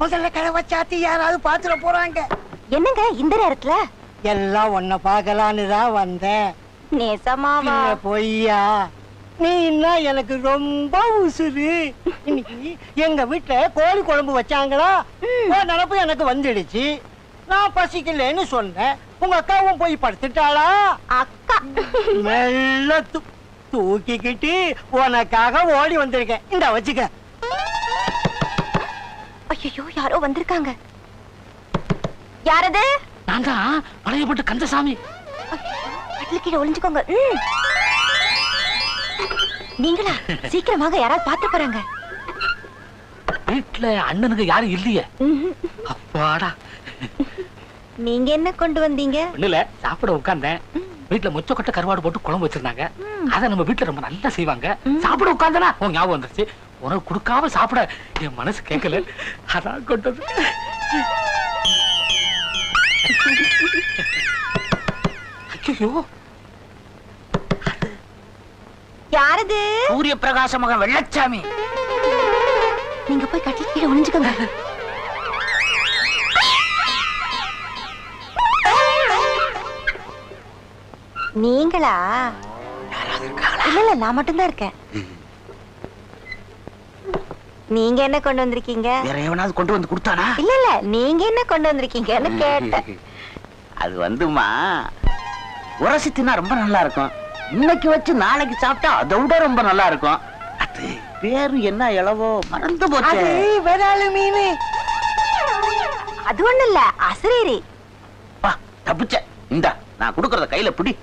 முதல்ல கதவை சாத்தி யாராவது பாத்துட போறாங்க. என்னங்க இந்த நேரத்துல? எல்லாம் உன்னை பார்க்கலான்னு தான் வந்தேன். நேசமாவா? பொய்யா? நீ என்ன எனக்கு ரொம்ப உசுரு இன்னைக்கு எங்க வீட்டுல கோழி குழம்பு வச்சாங்களா? நினப்பு எனக்கு வந்துடுச்சு. நான் பசிக்கலன்னு சொன்னேன். உங்க அக்காவும் போய் படுத்துட்டாளா? அக்கா. மெல்ல தூக்கிக்கிட்டு உனக்காக ஓடி வந்திருக்கேன். இந்த வச்சுக்க. ஐயோ யாரோ வந்திருக்காங்க. யாரது? நான் தான் பழையப்பட்டு கந்தசாமி. கட்டில கீழே ஒளிஞ்சுக்கோங்க. நீங்களா? சீக்கிரமாக யாராவது பாத்து போறாங்க. வீட்டுல அண்ணனுக்கு யாரும் இல்லையே. அப்பாடா. நீங்க என்ன கொண்டு வந்தீங்க? ஒண்ணுல சாப்பிட உட்கார்ந்தேன். வீட்டுல மொச்சக்கொட்டை கருவாடு போட்டு குழம்பு வச்சிருந்தாங்க. அத நம்ம வீட்டுல ரொம்ப நல்லா செய்வாங்க. சாப்பிட உட்கார்ந்தனா உன் ஞாபகம் வந்துருச்சு. உனக்கு கொடுக்காம சாப்பிட என் மனசு கேட்கல. அதான் கொண்டது. ஐயோ யாரது? சூரிய பிரகாச மகன் வெள்ளச்சாமி. நீங்க போய் கட்டில கீழே ஒளிஞ்சுக்கோங்க. நீங்களா? இல்ல இல்ல நான் மட்டும்தான் இருக்கேன். நீங்க என்ன கொண்டு வந்திருக்கீங்க? வேற எவனாவது கொண்டு வந்து கொடுத்தானா? இல்ல இல்ல நீங்க என்ன கொண்டு வந்திருக்கீங்கன்னு கேட்டேன். அது வந்துமா உரசி தின்னா ரொம்ப நல்லா இருக்கும் இன்னைக்கு வச்சு நாளைக்கு சாப்பிட்டா அதை விட ரொம்ப நல்லா இருக்கும் அது பேரு என்ன இளவோ? மறந்து போச்சு. அது விராலு மீன். அது ஒண்ணு இல்ல அசரீரி பா தப்பிச்ச. இந்தா நான் கொடுக்கறத கையில பிடி.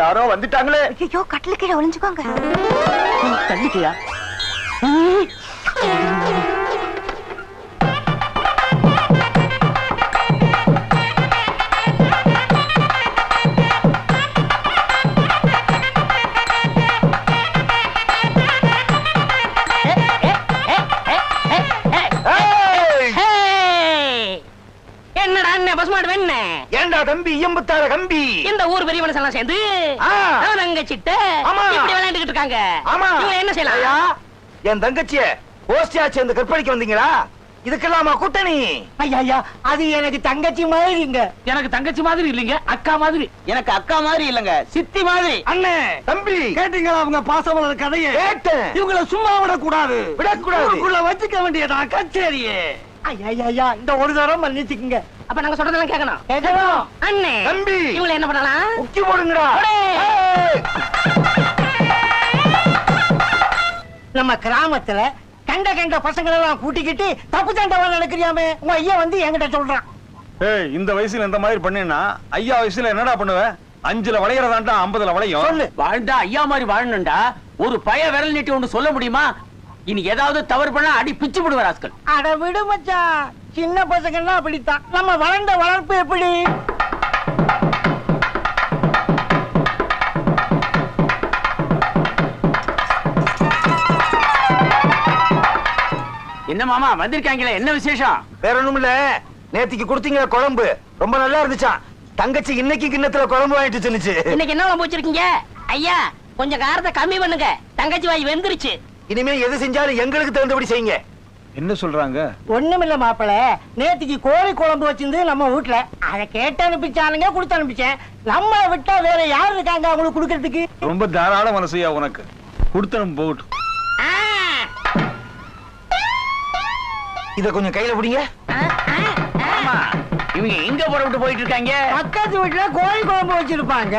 யாரோ வந்துட்டாங்களே. ஐயோ கட்டில கீழே ஒளிஞ்சுக்கோங்க. தள்ளிக்கையா தம்பி எம்புத்தார கம்பி. இந்த ஊர் பெரியவன எல்லாம் சேர்ந்து ஆ. அங்க சிட்ட ஆமா. இப்படி விளையாண்டுகிட்டு இருக்காங்க. ஆமா. இவங்க என்ன ஐயா, செய்யலாம் என் தங்கச்சிய கோஷ்டியா சேர்ந்து கற்பழிக்க வந்தீங்களா? இதுக்கெல்லாமா கூட்டணி? ஐயா ஐயா அது எனக்கு தங்கச்சி மாதிரிங்க எனக்கு தங்கச்சி மாதிரி இல்லைங்க அக்கா மாதிரி. எனக்கு அக்கா மாதிரி இல்லங்க சித்தி மாதிரி. அண்ணே தம்பி. கேட்டீங்களா அவங்க பாசமலர் கதையை? கேட்டேன். இவங்கள சும்மா விடக்கூடாது. விடக்கூடாது. வச்சுக்க வேண்டியதா கச்சேரியே. ஐயா ஐயா, ஐயா இந்த ஒரு தரம் மன்னிச்சுக்குங்க. அப்ப நாங்க சொல்றதெல்லாம் கேட்கணும் கேட்கணும் அண்ணே தம்பி. இவங்களை என்ன பண்ணலாம்? போடுங்கடா. நம்ம கிராமத்துல கண்ட கண்ட பசங்களை எல்லாம் கூட்டிக்கிட்டு தப்பு சண்டை நடக்கிறியாமே? உங்க ஐயா வந்து என்கிட்ட சொல்றான். ஏய் இந்த வயசுல இந்த மாதிரி பண்ணினா ஐயா வயசுல என்னடா பண்ணுவ? அஞ்சுல வளையறதாண்டா ஐம்பதுல வளையும்? சொல்லு. வாழ்ந்தா ஐயா மாதிரி வாழணும்டா. ஒரு பய விரல் நீட்டி ஒன்று சொல்ல முடியுமா? இனி ஏதாவது தவறு பண்ணா அடி பிச்சு விடுவார் ஆஸ்கள் அட விடு மச்சான் சின்ன பசங்கன்னா அப்படித்தான். நம்ம வளர்ந்த வளர்ப்பு எப்படி? என்ன மாமா வந்திருக்காங்களே என்ன விசேஷம்? வேற ஒண்ணும் இல்ல. நேத்திக்கு கொடுத்தீங்க குழம்பு. ரொம்ப நல்லா இருந்துச்சாம். தங்கச்சி இன்னைக்கு கிண்ணத்துல குழம்பு வாங்கிட்டு சொன்னுச்சு இன்னைக்கு என்ன குழம்பு வச்சிருக்கீங்க? ஐயா கொஞ்சம் காரத்தை கம்மி பண்ணுங்க. தங்கச்சி வாய் வெந்துருச்சு. இனிமே எது செஞ்சாலும் எங்களுக்கு தகுந்தபடி செய்யுங்க. என்ன சொல்றாங்க? ஒண்ணுமில்ல மாப்பிள. நேத்திக்கு கோழி குழம்பு வச்சிருந்து நம்ம வீட்டுல அதை கேட்டு அனுப்பிச்சானுங்க கொடுத்து அனுப்பிச்சேன். நம்மளை விட்டா வேற யார் இருக்காங்க அவங்களுக்கு கொடுக்கறதுக்கு? ரொம்ப தாராள மனசையா உனக்கு. கொடுத்தனும் போகட்டும். இத கொஞ்சம் கையில பிடிங்க. இவங்க எங்க புறப்பட்டு போயிட்டு இருக்காங்க. பக்கத்து வீட்டுல கோழி குழம்பு வச்சிருப்பாங்க.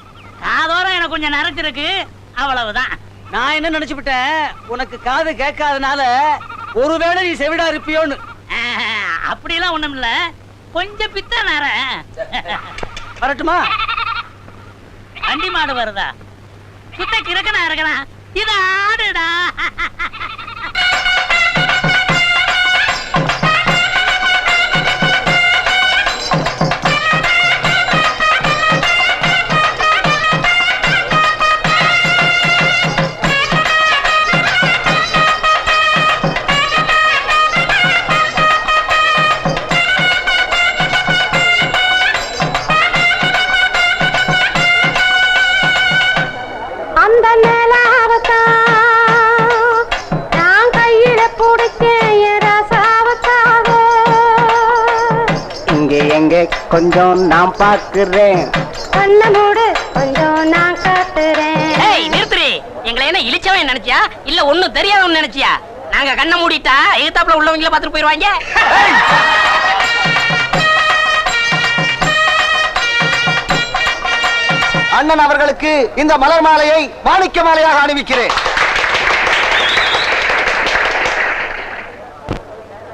காதோரம் எனக்கு கொஞ்சம் நரைச்சிருக்கு அவ்வளவுதான். நான் என்ன நினைச்சுக்கிட்டேன் உனக்கு காது கேட்காதனால ஒருவேளை நீ செவிடா இருப்பியோன்னு. அப்படியெல்லாம் ஒண்ணும் இல்ல கொஞ்சம் பித்த நர. வரட்டுமா? வண்டி மாடு வருதா? சுத்த கிழக்கனா இருக்கிறான் இது ஆடுடா. கொஞ்சம் நான் பாக்குறேன் கண்ண மூடு கொஞ்சம் நான் காட்டுறேன். ஏய் நிறுத்துறி எங்களை என்ன இழிச்சவன் நினைச்சியா? இல்ல ஒண்ணும் தெரியாதவன் நினைச்சியா? நாங்க கண்ணை மூடிட்டா எதிர்த்தாப்புல உள்ளவங்கள பாத்துட்டு போயிருவாங்க? அண்ணன் அவர்களுக்கு இந்த மலர் மாலையை மாணிக்க மாலையாக அணிவிக்கிறேன்.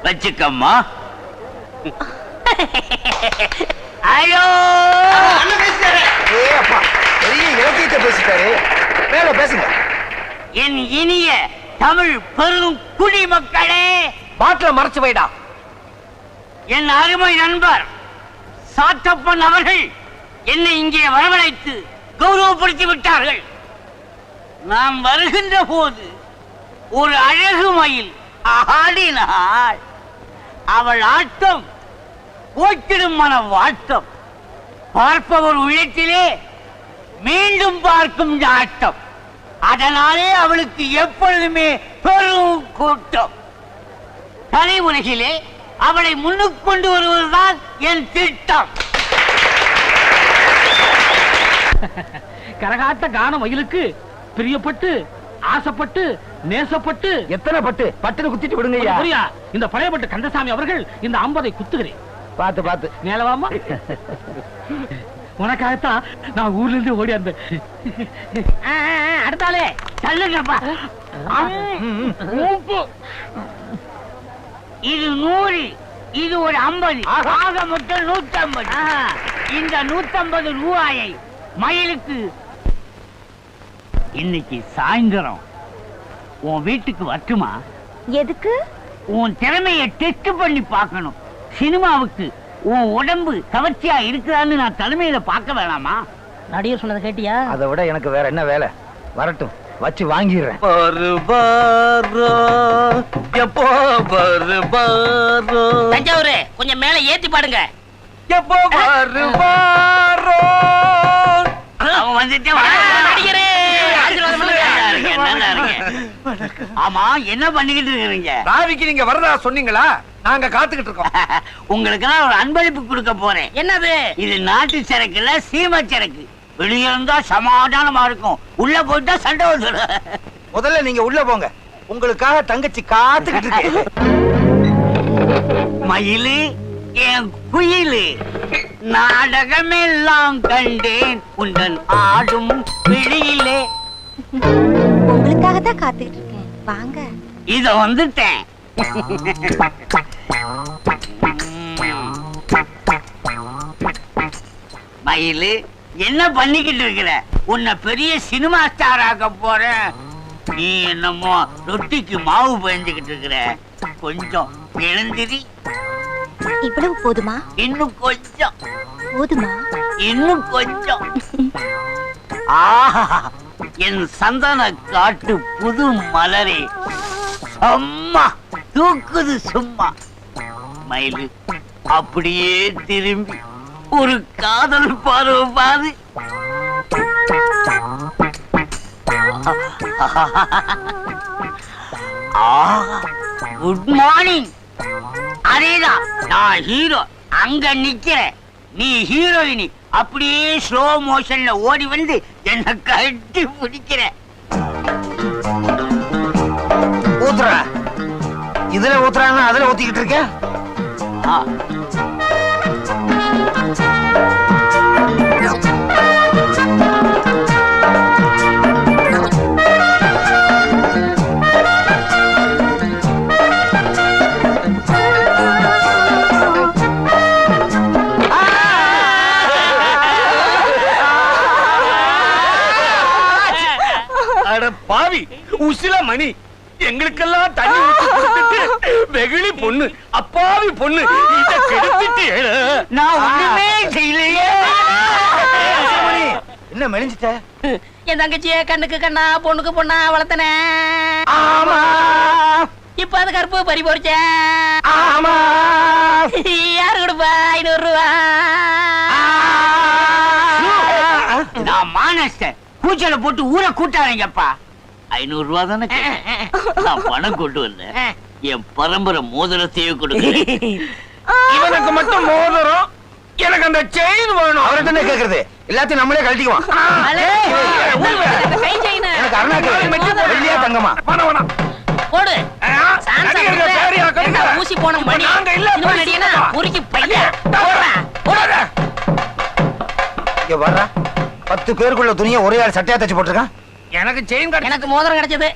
வச்சுக்கம்மா. ஐயோ! ஏ அப்பா பெரிய இலக்கியத்தை பேசிட்டாரு. மேல பேசுங்க. என் இனிய தமிழ் பெரும் குடிமக்களே பாட்டில மறைச்சு வைடா. என் அருமை நண்பர் சாத்தப்பன் அவர்கள் என்னை இங்கே வரவழைத்து கௌரவப்படுத்தி விட்டார்கள். நாம் வருகின்ற போது ஒரு அழகு மயில் ஆடினாள். அவள் ஆட்டம் போக்கிடும் மன வாட்டம் பார்ப்பவர் உள்ளத்திலே மீண்டும் பார்க்கும் நாட்டம். அதனாலே அவளுக்கு எப்பொழுதுமே பெரும் கூட்டம். கலை உலகிலே அவளை முன்னுக்கு கொண்டு வருவதுதான் என் திட்டம். கரகாட்ட கான மயிலுக்கு பிரியப்பட்டு ஆசைப்பட்டு நேசப்பட்டு. எத்தனை பட்டு? பட்டுன்னு குத்திட்டு விடுங்க இந்த பழையப்பட்டு கந்தசாமி அவர்கள் இந்த ஐம்பதை குத்துகிறேன். பாத்து பாத்து மேலவாமா உனக்காகத்தான் நான் ஊர்ல இருந்து ஓடி அந்த அடுத்தாலே தள்ளுங்கப்பா. இது நூறு இது ஒரு ஐம்பது. ஆக. மொத்தம் நூத்தம்பது இந்த நூத்தம்பது ரூபாயை மயிலுக்கு. இன்னைக்கு சாயந்தரம். உன் வீட்டுக்கு வரட்டுமா? எதுக்கு? உன் திறமையை டெஸ்ட் பண்ணி பார்க்கணும். சினிமாவுக்கு உன் உடம்பு கவர்ச்சியா இருக்குதான்னு நான் தலைமையில பார்க்க வேணாமா? நடிகர் சொன்னதை கேட்டியா? அதை விட எனக்கு வேற என்ன வேலை? வரட்டும் வச்சு வாங்கிடுறேன். தஞ்சாவூர் கொஞ்சம் மேல ஏத்தி பாடுங்க. எப்போ வருவாரோ அவன் வந்துட்டே நடிகரே. ஆமா என்ன பண்ணிக்கிட்டு இருக்கீங்க ராவிக்கு நீங்க வரதா சொன்னீங்களா? நாங்க காத்துக்கிட்டு இருக்கோம். உங்களுக்கு ஒரு அன்பளிப்பு கொடுக்க போறேன். என்னது? இது நாட்டு சரக்கு இல்ல சீமை சரக்கு. வெளியே இருந்தா சமாதானமா இருக்கும். உள்ள போயிட்டா சண்டை வந்துடும் முதல்ல நீங்க உள்ள போங்க. உங்களுக்காக தங்கச்சி காத்துக்கிட்டு இருக்கு. மயிலு என் குயிலு நாடகமெல்லாம் கண்டேன். உந்தன் ஆடும் விழியிலே உங்களுக்காக தான் காத்துக்கிட்டு இருக்கேன். வாங்க. இத வந்துட்டேன். மயிலு என்ன பண்ணிக்கிட்டு இருக்கிற? உன்னை பெரிய சினிமா ஸ்டார் ஆக்க போறேன். நீ என்னமோ ரொட்டிக்கு மாவு பயந்துகிட்டு இருக்கிற. கொஞ்சம் எழுந்திரி. இவ்வளவு போதுமா? இன்னும் கொஞ்சம். போதுமா? இன்னும் கொஞ்சம். ஆஹா என் சந்தன காட்டு புது மலரே. அம்மா தூக்குது சும்மா. மயிலு. அப்படியே திரும்பி ஒரு காதல் பார்வை பாரு. குட் மார்னிங் அதேதான் நான் ஹீரோ அங்க நிக்கிறேன். நீ ஹீரோயினி அப்படியே ஸ்லோ மோஷன்ல ஓடி வந்து என்ன கட்டி பிடிக்கிற. ஊத்துற. இதுல ஊத்துறான்னா அதுல ஊத்திக்கிட்டு இருக்க? ஆ. பாவி உசில மணி எங்களுக்கெல்லாம் தண்ணி ஊத்தி கொடுத்துட்டு வெகுளி பொண்ணு அப்பாவி பொண்ணு இத கெடுத்துட்டு நான் ஒண்ணுமே செய்யலையே. என்ன மெலிஞ்சிட்ட? என் தங்கச்சிய கண்ணுக்கு கண்ணா பொண்ணுக்கு பொண்ணா வளர்த்தனே. ஆமா. இப்ப அது கருப்பு பறி போறிச்ச. ஆமா. யாரு கொடுப்பா? ஐநூறு ரூபா. நான் மானஸ்டர். கூச்சல போட்டு ஊரை கூட்டாதீங்கப்பா. ஐநூறு ரூபா தானே. நான் பணம் கொண்டு வந்தேன். என் பரம்பரை மோதிரத்தையே கொடுக்குறேன். இவனுக்கு மட்டும் மோதிரம் எனக்கு அந்த செயின் வேணும். அவர்கிட்ட என்ன கேக்குறது? எல்லாத்தையும் நம்மளே கழட்டிக்குவான். எனக்கு அருணாக்கு வெள்ளியா தங்கமா? பணம் வேணாம். போடு. ஊசி போன மணி. உருக்கி பையன் வர்றா. பத்து பேருக்குள்ள துணியை ஒரே ஆள் சட்டையா தச்சு போட்டிருக்கான். எனக்கு செயின் கிடைச்சு எனக்கு மோதிரம் கிடைச்சது.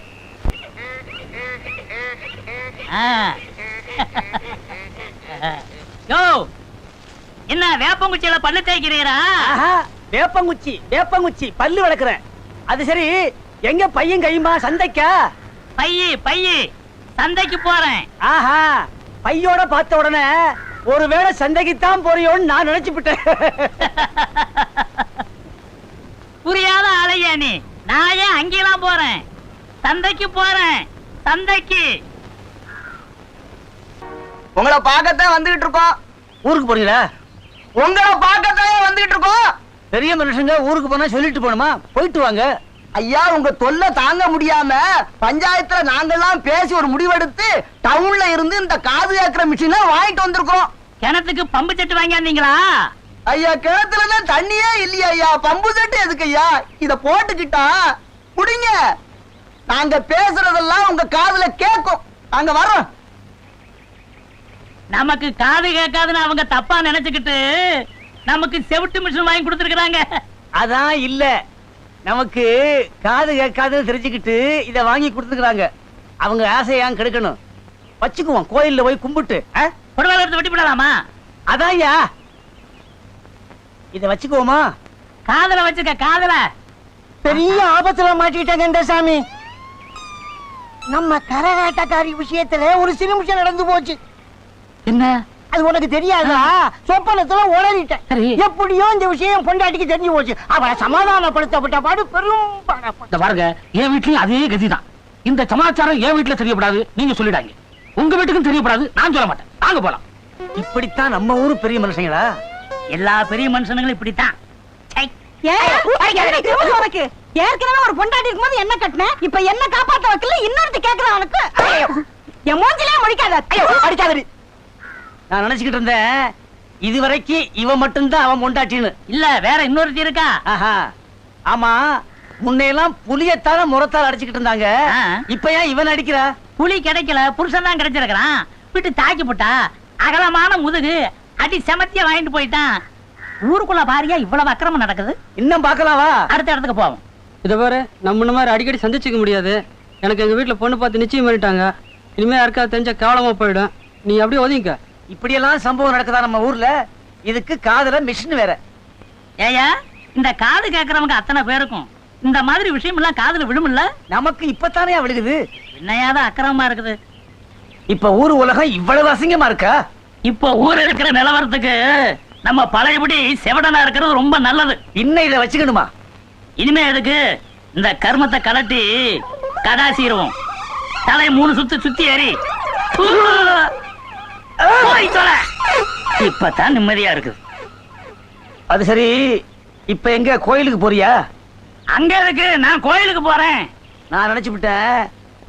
யோ என்ன வேப்பங்குச்சியில பல்லு தேய்க்கிறீரா? வேப்பங்குச்சி வேப்பங்குச்சி பல்லு வளர்க்குறேன் அது சரி எங்க பையன் கையுமா சந்தைக்கா? பையி பையி சந்தைக்கு போறேன். ஆஹா பையோட பார்த்த உடனே ஒருவேளை சந்தைக்குத்தான் போறியோன்னு நான் நினைச்சுப்பிட்டேன். புரியாத ஆளையா நீ. நான் ஏன் அங்கெல்லாம் போறேன்? சந்தைக்கு போறேன். சந்தைக்கு உங்களை பார்க்கத்தான் வந்துகிட்டு இருக்கோம். ஊருக்கு போறீங்களா? உங்களை பார்க்கத்தான் வந்துகிட்டு இருக்கோம். பெரிய மனுஷங்க ஊருக்கு போனா சொல்லிட்டு போணுமா போயிட்டு வாங்க. ஐயா உங்க தொல்லை தாங்க முடியாம பஞ்சாயத்துல நாங்கெல்லாம் பேசி ஒரு முடிவெடுத்து டவுன்ல இருந்து இந்த காது கேட்கிற மிஷினை வாங்கிட்டு வந்திருக்கோம். கிணத்துக்கு பம்பு செட்டு வாங்கியாந்தீங்களா? ஐயா கிணத்துல தான் தண்ணியே இல்லையா ஐயா. பம்பு செட்டு எதுக்கு ஐயா இத போட்டுக்கிட்டா முடிங்க நாங்க பேசுறதெல்லாம் உங்க காதுல கேட்கும் நாங்க வரோம் நமக்கு காது கேட்காதுன்னு அவங்க தப்பா நினைச்சுக்கிட்டு நமக்கு செவிட்டு மிஷின் வாங்கி கொடுத்துருக்காங்க அதான் இல்ல. நமக்கு காது கேட்காதுன்னு தெரிஞ்சுக்கிட்டு இத வாங்கி கொடுத்துக்கிறாங்க அவங்க ஆசையான் கெடுக்கணும்? வச்சுக்குவோம். கோயில்ல போய் கும்பிட்டு வெட்டி விடலாமா அதான்யா. இத வச்சுக்குவோமா? காதல வச்சுக்க காதல. பெரிய ஆபத்துல மாட்டிக்கிட்டாங்க சாமி நம்ம கரகாட்டக்காரி விஷயத்துல ஒரு சிறு நிமிஷம் நடந்து போச்சு. என்ன? அது உனக்கு தெரியாதா? சொப்பனத்துல உளறிட்டேன். எப்படியோ இந்த விஷயம் பொண்டாட்டிக்கு தெரிஞ்சு போச்சு. அவளை சமாதானப்படுத்தப்பட்ட பாடு பெரும் இந்த பாருங்க என் வீட்லயும் அதே கதிதான். இந்த சமாச்சாரம் என் வீட்டுல தெரியப்படாது நீங்க சொல்லிடாங்க உங்க வீட்டுக்கும் தெரியப்படாது நான் சொல்ல மாட்டேன். வாங்க போலாம். இப்படித்தான் நம்ம ஊரு பெரிய மனுஷங்களா? எல்லா பெரிய மனுஷனுங்களும் இப்படித்தான். ஏற்கனவே ஒரு பொண்டாட்டி இருக்கும்போது என்ன கட்டின? இப்ப என்ன காப்பாத்த வைக்கல? இன்னொருத்தி கேக்குறான் உனக்கு. என் மூஞ்சிலே முடிக்காத அடிக்காதடி. நான் நினைச்சுக்கிட்டு இருந்தேன் இதுவரைக்கும் இவன் மட்டும்தான் அவன் பொண்டாட்டின்னு. இல்ல வேற இன்னொருத்தி இருக்கா? ஆஹா. ஆமா முன்னையெல்லாம் புளியத்தால முறத்தால் அடிச்சுக்கிட்டு இருந்தாங்க. இப்ப ஏன் இவன் அடிக்கிறா? புலி கிடைக்கல புருஷன் தான் கிடைச்சிருக்கிறான். விட்டு தாக்கி போட்டா அகலமான முதுகு அடி செமத்தியா வாங்கிட்டு போயிட்டான். ஊருக்குள்ள பாரியா இவ்வளவு அக்கிரமம் நடக்குது? இன்னும் பார்க்கலாவா? அடுத்த இடத்துக்கு போவோம். இத பாரு நம்ம மாதிரி அடிக்கடி சந்திச்சுக்க முடியாது. எனக்கு எங்க வீட்டுல பொண்ணு பார்த்து நிச்சயம் பண்ணிட்டாங்க. இனிமே யாருக்காவது தெரிஞ்சா கேவலமா போயிடும். நீ அப்படியே ஒதுங்க இப்படியெல்லாம் சம்பவம் நடக்குதா நம்ம ஊர்ல? இதுக்கு காதுல மிஷின் வேற. ஏயா இந்த காது கேக்குறவங்க அத்தனை பேருக்கும். இந்த மாதிரி விஷயம் எல்லாம் காதுல விழுமில்ல? நமக்கு இப்பத்தானே விழுகுது. என்னையாதான் அக்கிரமமா இருக்குது. இப்ப ஊர் உலகம் இவ்வளவு அசிங்கமா இருக்கா? இப்போ ஊர் இருக்கிற நிலவரத்துக்கு நம்ம பழையபடி செவடனா இருக்கிறது ரொம்ப நல்லது. இன்னும் இதை வச்சுக்கணுமா? இனிமே எதுக்கு இந்த கர்மத்தை கலட்டி கடாசிடுவோம். தலை மூணு சுத்து சுத்தி ஏறி. இப்பதான் நிம்மதியா இருக்குது. அது சரி இப்ப எங்க கோயிலுக்கு போறியா? அங்க எதுக்கு? நான் கோயிலுக்கு போறேன். நான் நினைச்சு விட்டேன்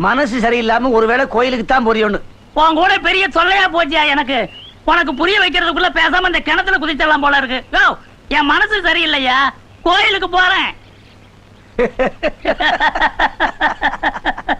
மனசு சரியில்லாம ஒருவேளை கோயிலுக்கு தான் போறியோன்னு. உன் கூட பெரிய தொல்லையா போச்சியா எனக்கு? உனக்கு புரிய வைக்கிறதுக்குள்ள பேசாம இந்த கிணத்துல குதிச்சிடலாம் போல இருக்கு. யோ, என் மனசு சரியில்லையா? கோயிலுக்கு போறேன்.